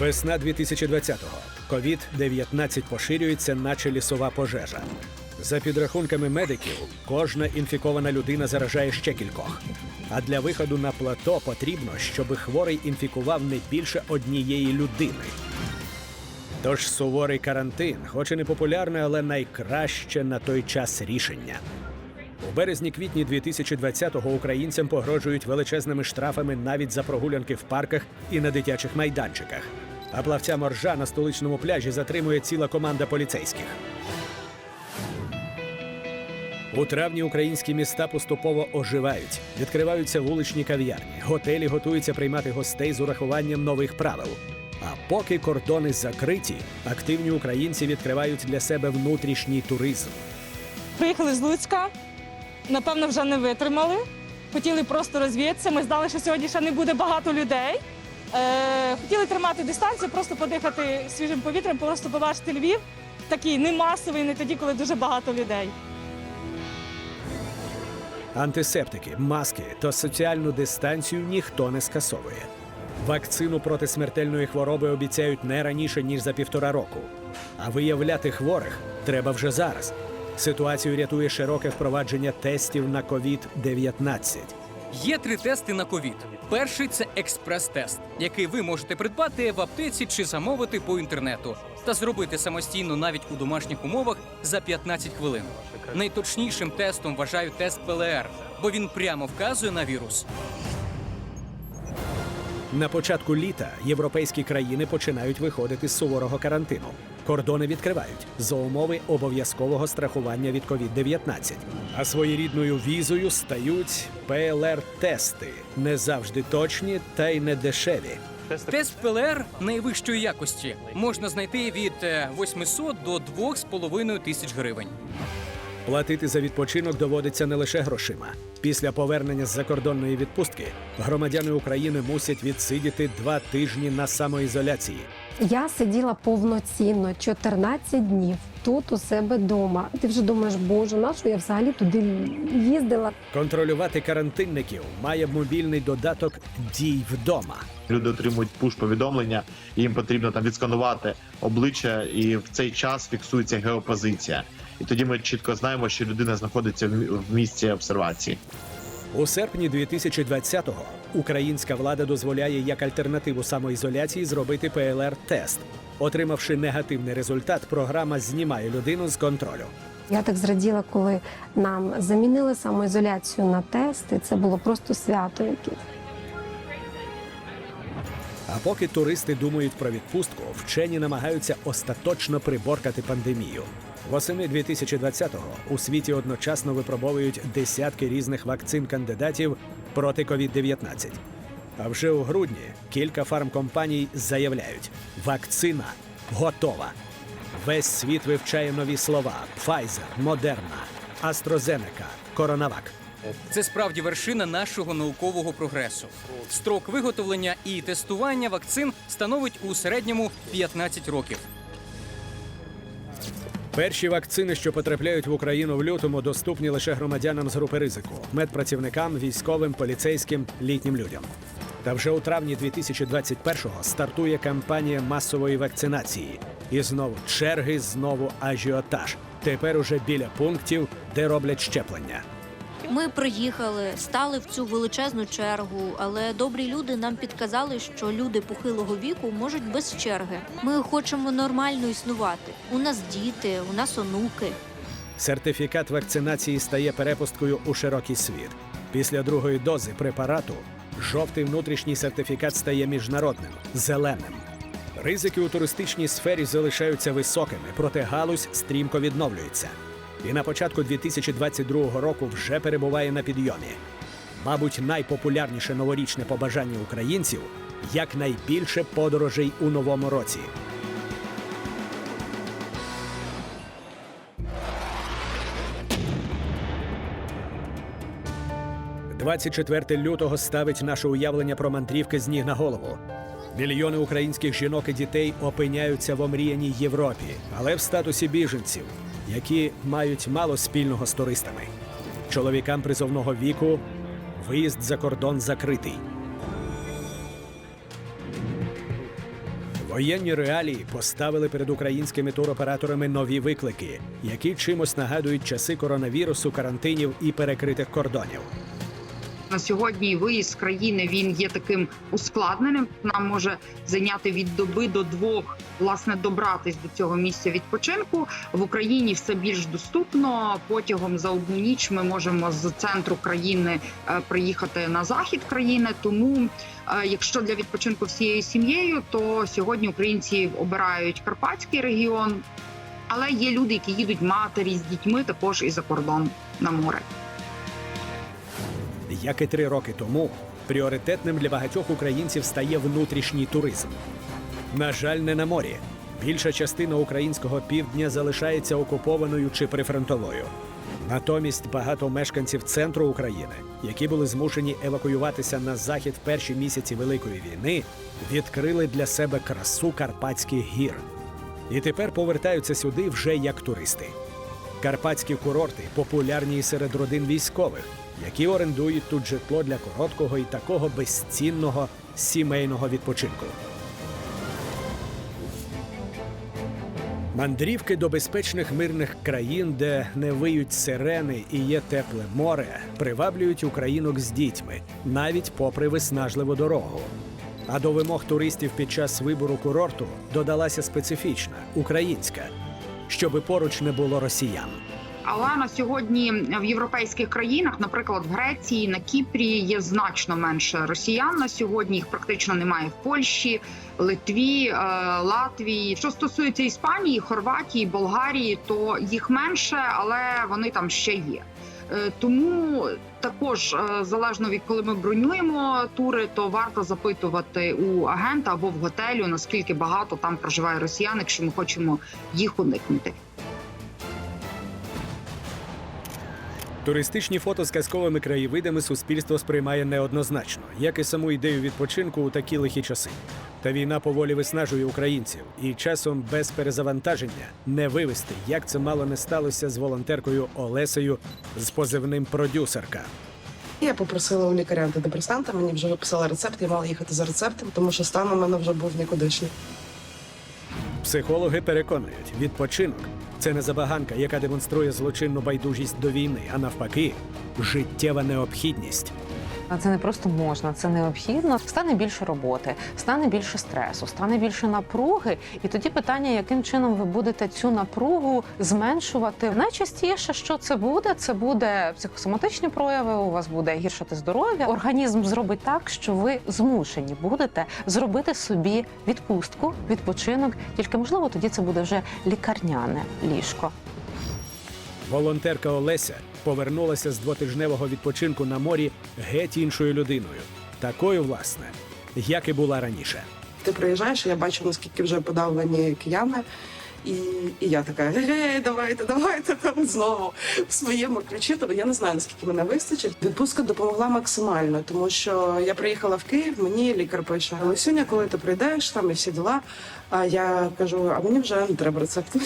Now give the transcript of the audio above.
Весна 2020-го. Ковід-19 поширюється, наче лісова пожежа. За підрахунками медиків, кожна інфікована людина заражає ще кількох. А для виходу на плато потрібно, щоб хворий інфікував не більше однієї людини. Тож суворий карантин, хоч і не популярне, але найкраще на той час рішення. У березні-квітні 2020-го українцям погрожують величезними штрафами навіть за прогулянки в парках і на дитячих майданчиках. А плавця моржа на столичному пляжі затримує ціла команда поліцейських. У травні українські міста поступово оживають, відкриваються вуличні кав'ярні, готелі готуються приймати гостей з урахуванням нових правил. А поки кордони закриті, активні українці відкривають для себе внутрішній туризм. Приїхали з Луцька, напевно, вже не витримали. Хотіли просто розвіятися. Ми знали, що сьогодні ще не буде багато людей. Е, хотіли тримати дистанцію, просто подихати свіжим повітрям, просто побачити Львів. Такий не масовий, не тоді, коли дуже багато людей. Антисептики, маски та соціальну дистанцію ніхто не скасовує. Вакцину проти смертельної хвороби обіцяють не раніше ніж за півтора року. А виявляти хворих треба вже зараз. Ситуацію рятує широке впровадження тестів на COVID-19. Є три тести на ковід. Перший це експрес-тест, який ви можете придбати в аптеці чи замовити по інтернету та зробити самостійно навіть у домашніх умовах за 15 хвилин. Найточнішим тестом вважають тест ПЛР, бо він прямо вказує на вірус. На початку літа європейські країни починають виходити з суворого карантину. Кордони відкривають за умови обов'язкового страхування від COVID-19. А своєрідною візою стають ПЛР-тести не завжди точні та й не дешеві. Тест ПЛР найвищої якості можна знайти від е, 800 до 2,5 тисяч гривень. Платити за відпочинок доводиться не лише грошима. Після повернення з закордонної відпустки громадяни України мусять відсидіти два тижні на самоізоляції. Я сиділа повноцінно 14 днів тут у себе вдома. Ти вже думаєш, боже, на що я взагалі туди їздила? Контролювати карантинників має мобільний додаток Дій вдома. Люди отримують пуш-повідомлення, і їм потрібно там відсканувати обличчя, і в цей час фіксується геопозиція. І тоді ми чітко знаємо, що людина знаходиться в в місці обсервації. У серпні 2020-го українська влада дозволяє як альтернативу самоізоляції зробити ПЛР-тест. Отримавши негативний результат, програма знімає людину з контролю. Я так зраділа, коли нам замінили самоізоляцію на тести. Це було просто свято якесь. А поки туристи думають про відпустку, вчені намагаються остаточно приборкати пандемію. Восени 2020-го у світі одночасно випробовують десятки різних вакцин кандидатів проти COVID-19. А вже у грудні кілька фармкомпаній заявляють: вакцина готова. Весь світ вивчає нові слова: Pfizer, Moderna, AstraZeneca, CoronaVac. Це справді вершина нашого наукового прогресу. Строк виготовлення і тестування вакцин становить у середньому 15 років. Перші вакцини, що потрапляють в Україну в лютому, доступні лише громадянам з групи ризику, медпрацівникам, військовим, поліцейським, літнім людям. Та вже у травні 2021-го стартує кампанія масової вакцинації. І знову черги, знову ажіотаж. Тепер уже біля пунктів, де роблять щеплення. Ми приїхали, стали в цю величезну чергу, але добрі люди нам підказали, що люди похилого віку можуть без черги. Ми хочемо нормально існувати. У нас діти, у нас онуки. Сертифікат вакцинації стає перепусткою у широкий світ. Після другої дози препарату жовтий внутрішній сертифікат стає міжнародним зеленим. Ризики у туристичній сфері залишаються високими, проте галузь стрімко відновлюється. І на початку 2022 року вже перебуває на підйомі. Мабуть, найпопулярніше новорічне побажання українців якнайбільше подорожей у новому році. 24 лютого ставить наше уявлення про мандрівки з ніг на голову. Мільйони українських жінок і дітей опиняються в омріяній Європі, але в статусі біженців, які мають мало спільного з туристами. Чоловікам призовного віку виїзд за кордон закритий. Воєнні реалії поставили перед українськими туроператорами нові виклики, які чимось нагадують часи коронавірусу, карантинів і перекритих кордонів. На сьогодні виїзд з країни він є таким ускладненим. Нам може зайняти від доби до двох власне добратись до цього місця відпочинку в Україні. Все більш доступно. Потягом за одну ніч ми можемо з центру країни е, приїхати на захід країни. Тому, е, якщо для відпочинку всією сім'єю, то сьогодні українці обирають карпатський регіон. Але є люди, які їдуть матері з дітьми, також і за кордон на море. Як і три роки тому, пріоритетним для багатьох українців стає внутрішній туризм. На жаль, не на морі. Більша частина українського півдня залишається окупованою чи прифронтовою. Натомість багато мешканців центру України, які були змушені евакуюватися на захід в перші місяці Великої війни, відкрили для себе красу Карпатських гір. І тепер повертаються сюди вже як туристи. Карпатські курорти популярні серед родин військових, які орендують тут житло для короткого і такого безцінного сімейного відпочинку. Мандрівки до безпечних мирних країн, де не виють сирени і є тепле море, приваблюють українок з дітьми, навіть попри виснажливу дорогу. А до вимог туристів під час вибору курорту додалася специфічна українська, щоби поруч не було росіян. Але на сьогодні в європейських країнах, наприклад, в Греції, на Кіпрі, є значно менше росіян. На сьогодні їх практично немає в Польщі, Литві, е, Латвії. Що стосується Іспанії, Хорватії, Болгарії, то їх менше, але вони там ще є. Е, Тому також е, залежно від коли ми бронюємо тури, то варто запитувати у агента або в готелю наскільки багато там проживає росіян, якщо ми хочемо їх уникнути. Туристичні фото з казковими краєвидами суспільство сприймає неоднозначно, як і саму ідею відпочинку у такі лихі часи. Та війна поволі виснажує українців, і часом без перезавантаження не вивести, як це мало не сталося з волонтеркою Олесею з позивним продюсерка. Я попросила у лікаря антидепресанта, мені вже виписали рецепт, я мала їхати за рецептом, тому що стан у мене вже був нікудишній. Психологи переконують, відпочинок це не забаганка, яка демонструє злочинну байдужість до війни, а навпаки, життєва необхідність. Це не просто можна, це необхідно. Стане більше роботи, стане більше стресу, стане більше напруги. І тоді питання, яким чином ви будете цю напругу зменшувати. Найчастіше, що це буде, це буде психосоматичні прояви. У вас буде гіршати здоров'я. Організм зробить так, що ви змушені будете зробити собі відпустку, відпочинок. Тільки можливо тоді це буде вже лікарняне ліжко. Волонтерка Олеся повернулася з двотижневого відпочинку на морі геть іншою людиною, такою, власне, як і була раніше. Ти приїжджаєш, я бачу, наскільки вже подавлені кияни. І, і я така, гей, давайте, давайте там знову в своєму ключі. Тобто я не знаю, наскільки мене вистачить. Відпустка допомогла максимально, тому що я приїхала в Київ, мені лікар пише, Лисюня, коли ти прийдеш, там і всі діла. А я кажу, а мені вже не треба рецепту.